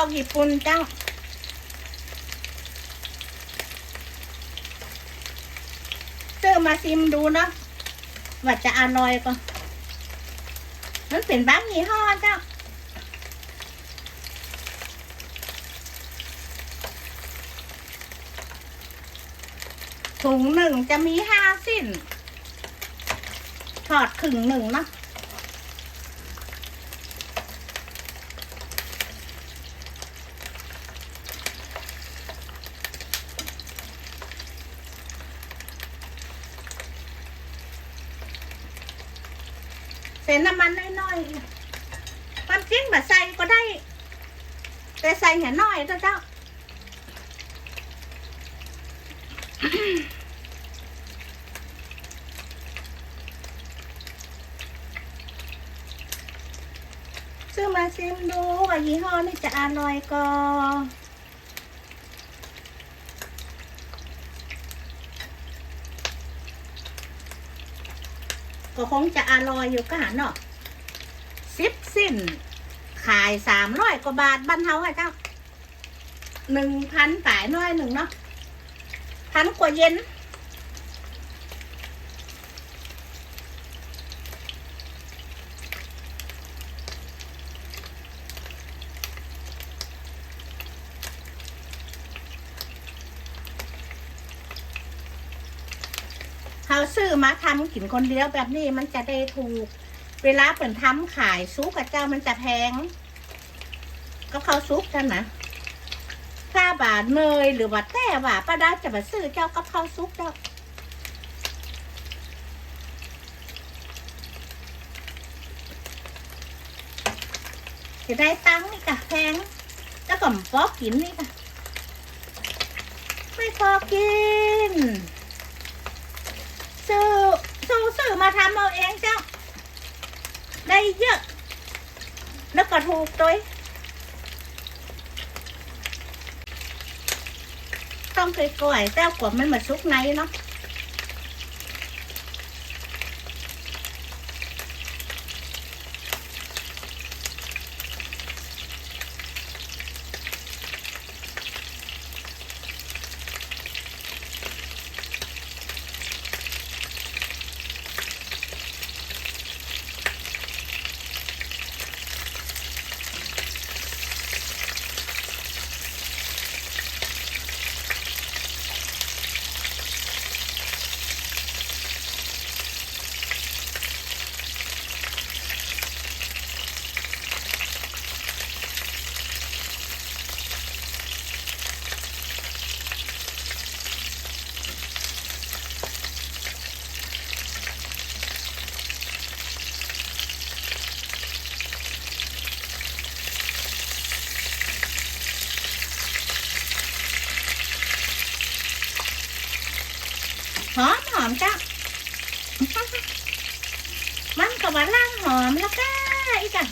อกญี่ปุ่นเจ้าซื้อมาซิมดูเนาะว่าจะอร่อยก็มันเป็นบางยี่ห้อเจ้าถุงหนึ่งจะมีห้าสิ้น ถอดขึงหนึ่งเนาะ ส่น้ำมันน้อยๆความจริงแบบใส่ก็ได้ แต่ใส่เห็นน้อยเจ้าเจ้าซื้อมาชิมดูว่ายี่ห้อนี่จะอร่อยก็ ก็คงจะอร่อยอยู่ก็หาเนาะสิบสิ้น ขายสามร้อยกว่าบาทบ้านเฮาอะเจ้าหนึ่งพันป่ายน้อยหนึ่งเนาะพันกว่าเย็น เขาซื้อมาทำกินคนเดียวแบบนี้มันจะได้ถูก เวลาเปิดทำขายซุปกับเจ้ามันจะแพง ก็เขาซุปกันนะถ้าบาทเนยหรือว่าแต่ว่าป้าดาจะมาซื้อเจ้าก็เข้าซุปเจ้าจะได้ตังค์นี่กะแพงแล้วก็พอกินนี่กะไม่พอกิน ซื้อซื้อซื้อมาทำเอาเองเจ้า ได้เยอะ แล้วก็ถูกด้วยต้องเคยก่อยเจ้ากว่ามันมาซุกในเนาะ หอมหอมจ้ะมันก็ว่าล่างหอมแล้วก็อีกอะ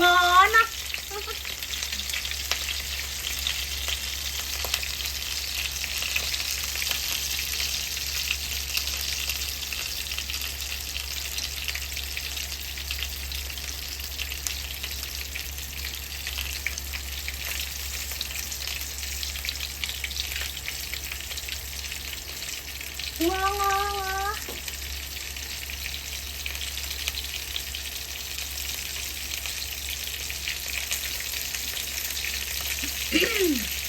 งอเนา Hum.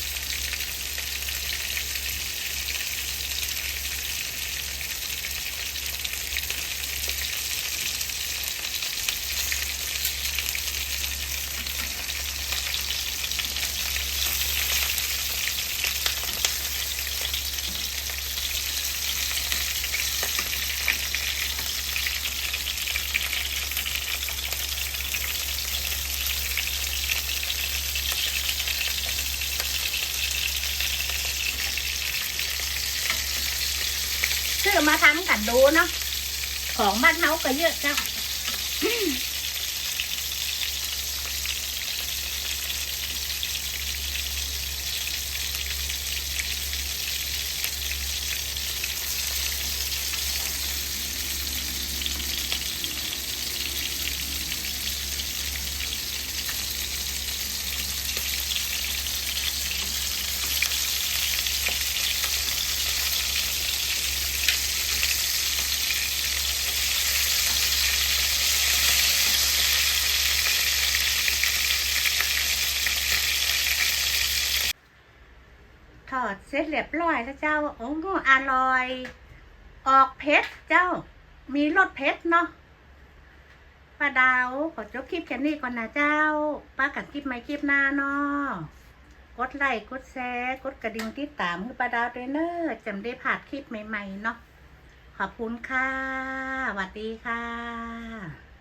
มาทำกันดูเนาะของบ้านเฮาก็เยอะเจ้า เสร็จเรียบร้อยแล้วเจ้า โอ้โหอร่อย ออกเผ็ดเจ้า มีรสเผ็ดเนาะป้าดาวขอจบคลิปแค่นี้ก่อนนะเจ้า ป้ากันคลิปไม่คลิปหน้าเนาะกดไลค์กดแชร์กดกระดิ่งติดตามคือป้าดาวด้วยเนอะจำได้ผ่านคลิปใหม่ ๆ เนาะขอบคุณค่ะสวัสดีค่ะ